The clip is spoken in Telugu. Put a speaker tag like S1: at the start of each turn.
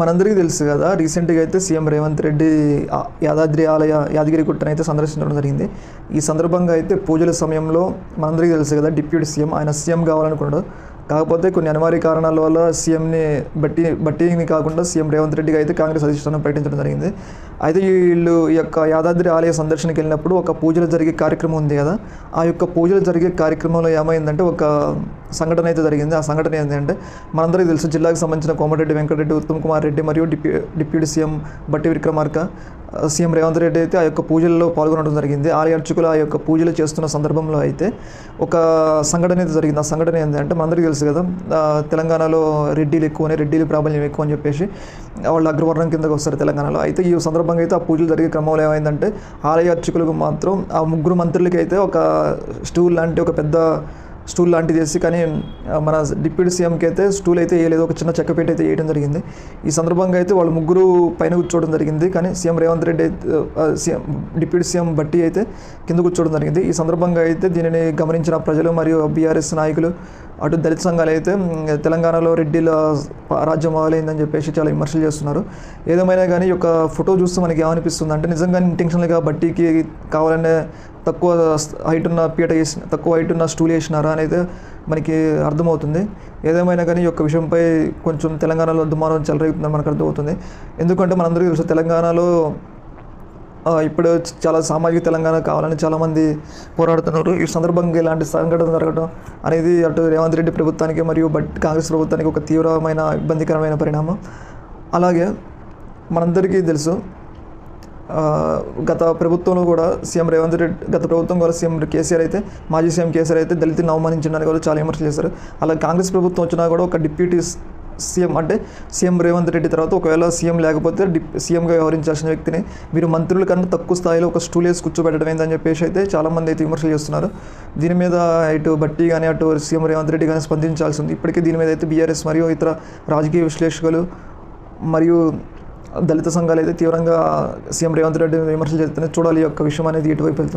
S1: మనందరికీ తెలుసు కదా రీసెంట్గా అయితే సీఎం రేవంత్ రెడ్డి యాదాద్రి ఆలయ యాదగిరి గుట్టను అయితే సందర్శించడం జరిగింది. ఈ సందర్భంగా అయితే పూజల సమయంలో మనందరికీ తెలుసు కదా డిప్యూటీ సీఎం ఆయన సీఎం కావాలనుకున్నాడు. కాకపోతే కొన్ని అనివార్య కారణాల వల్ల సీఎంని బట్టి బట్టిని కాకుండా సీఎం రేవంత్ రెడ్డిగా అయితే కాంగ్రెస్ అధిష్టానం ప్రకటించడం జరిగింది. అయితే వీళ్ళు ఈ యొక్క యాదాద్రి ఆలయ సందర్శనకి వెళ్ళినప్పుడు ఒక పూజలు జరిగే కార్యక్రమం ఉంది కదా. ఆ యొక్క పూజలు జరిగే కార్యక్రమంలో ఏమైందంటే ఒక సంఘటన అయితే జరిగింది. ఆ సంఘటన ఏంటంటే మనందరికీ తెలుసు జిల్లాకు సంబంధించిన కోమటిరెడ్డి వెంకటరెడ్డి ఉత్తమ్ కుమార్ రెడ్డి మరియు డిప్యూ డిప్యూటీ సీఎం బట్టి విక్రమార్క. సీఎం రేవంత్ రెడ్డి అయితే ఆ యొక్క పూజల్లో పాల్గొనడం జరిగింది. ఆలయ అర్చకులు ఆ యొక్క పూజలు చేస్తున్న సందర్భంలో అయితే ఒక సంఘటన అయితే జరిగింది. ఆ సంఘటన ఏంటంటే మనందరికీ తెలుసు కదా తెలంగాణలో రెడ్డిలు ఎక్కువనే రెడ్డిలు ప్రాబల్యం ఎక్కువ అని చెప్పేసి వాళ్ళు అగ్రవర్ణం కిందకు వస్తారు తెలంగాణలో. అయితే ఈ సందర్భంగా అయితే ఆ పూజలు జరిగే క్రమంలో ఏమైందంటే ఆలయ అర్చకులకు మాత్రం ఆ ముగ్గురు మంత్రులకి అయితే ఒక స్టూల్ లాంటి ఒక పెద్ద స్టూల్ లాంటిది వేసి కానీ మన డిప్యూటీ సీఎంకి అయితే స్టూల్ అయితే వేయలేదు. ఒక చిన్న చెక్కపేట అయితే వేయడం జరిగింది. ఈ సందర్భంగా అయితే వాళ్ళు ముగ్గురు పైన కూర్చోవడం జరిగింది. కానీ CM Revanth Reddy CM deputy CM Bhatti అయితే కింద కూర్చోవడం జరిగింది. ఈ సందర్భంగా అయితే దీనిని గమనించిన ప్రజలు మరియు బీఆర్ఎస్ నాయకులు అటు దళిత సంఘాలు అయితే తెలంగాణలో రెడ్డిల రాజ్యం మొదలైందని చెప్పేసి చాలా విమర్శలు చేస్తున్నారు. ఏదేమైనా కానీ ఒక యొక్క ఫోటో చూస్తే మనకి ఏమనిపిస్తుంది అంటే నిజంగా ఇంటెన్షనల్గా బట్టీకి కావాలనే తక్కువ హైట్ ఉన్న పీట వేసిన తక్కువ హైట్ ఉన్న స్టూల్ వేసినారా అనేది మనకి అర్థమవుతుంది. ఏదేమైనా కానీ ఈ యొక్క విషయంపై కొంచెం తెలంగాణలో దుమారం చెలరేగుతుందని మనకు అర్థమవుతుంది. ఎందుకంటే మనందరికీ తెలుసు తెలంగాణలో ఇప్పుడు చాలా సామాజిక తెలంగాణ కావాలని చాలామంది పోరాడుతున్నారు. ఈ సందర్భంగా ఇలాంటి సంఘటన జరగడం అనేది అటు రేవంత్ రెడ్డి ప్రభుత్వానికి మరియు బట్ కాంగ్రెస్ ప్రభుత్వానికి ఒక తీవ్రమైన ఇబ్బందికరమైన పరిణామం. అలాగే మనందరికీ తెలుసు గత ప్రభుత్వంలో కూడా సీఎం రేవంత్ రెడ్డి గత ప్రభుత్వం కూడా సీఎం కేసీఆర్ అయితే మాజీ సీఎం కేసీఆర్ అయితే దళితులను అవమానించడానికి కూడా చాలా విమర్శలు చేశారు. అలా కాంగ్రెస్ ప్రభుత్వం వచ్చినా కూడా ఒక డిప్యూటీ సీఎం అంటే సీఎం రేవంత్ రెడ్డి తర్వాత ఒకవేళ సీఎం లేకపోతే డిప్ సీఎంగా వ్యవహరించాల్సిన వ్యక్తిని మీరు మంత్రుల కన్నా తక్కువ స్థాయిలో ఒక స్టూల్ వేసి కూర్చోబెట్టడం ఏందని చెప్పేసి అయితే చాలామంది అయితే విమర్శలు చేస్తున్నారు. దీని మీద ఇటు బట్టి కానీ అటు సీఎం రేవంత్ రెడ్డి కానీ స్పందించాల్సి ఉంది. ఇప్పటికే దీని మీద అయితే బీఆర్ఎస్ మరియు ఇతర రాజకీయ విశ్లేషకులు మరియు దళిత సంఘాలు అయితే తీవ్రంగా సీఎం రేవంత్ రెడ్డి విమర్శలు చేస్తున్నాయి చూడాలి యొక్క విషయం అనేది ఇటువైపు వెళ్తుంది.